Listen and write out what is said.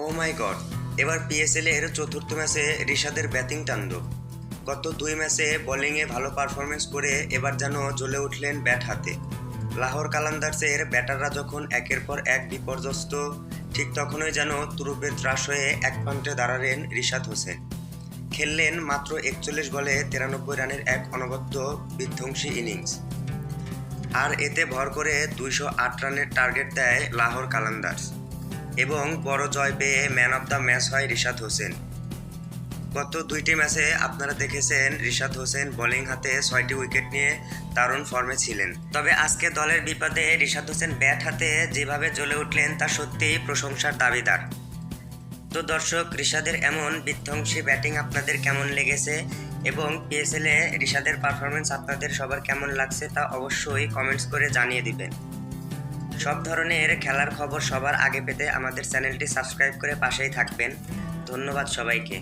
ও মাই god এবার PSL এর চতুর্থ ম্যাচে রিশাদের ব্যাটিং তাণ্ডব গত দুই ম্যাচে বোলিংয়ে ভালো পারফরমেন্স করে এবার যেন জ্বলে উঠলেন ব্যাট হাতে। লাহোর কালান্দার্সের ব্যাটাররা যখন একের পর এক বিপর্যস্ত, ঠিক তখনই যেন তুরুপের ত্রাস হয়ে এক প্রান্তে দাঁড়ালেন রিশাদ হোসেন। খেললেন মাত্র একচল্লিশ বলে তিরানব্বই রানের এক অনবদ্য বিধ্বংসী ইনিংস। আর এতে ভর করে দুইশো আট রানের টার্গেট দেয় লাহোর কালান্দার্স। এবং বড় জয় পেয়ে ম্যান অফ দ্য ম্যাচ হয় রিশাদ হোসেন। গত দুইটি ম্যাচে আপনারা দেখেছেন রিশাদ হোসেন বোলিং হাতে ছয়টি উইকেট নিয়ে দারুণ ফর্মে ছিলেন। তবে আজকে দলের বিপদে রিশাদ হোসেন ব্যাট হাতে যেভাবে জ্বলে উঠলেন তা সত্যিই প্রশংসার দাবিদার। তো দর্শক, রিশাদের এমন বিধ্বংসী ব্যাটিং আপনাদের কেমন লেগেছে এবং পিএসএল রিশাদের পারফরমেন্স আপনাদের সবার কেমন লাগছে তা অবশ্যই কমেন্টস করে জানিয়ে দিবেন। সব ধরনের খেলার খবর সবার আগে পেতে আমাদের চ্যানেলটি সাবস্ক্রাইব করে পাশেই থাকবেন। ধন্যবাদ সবাইকে।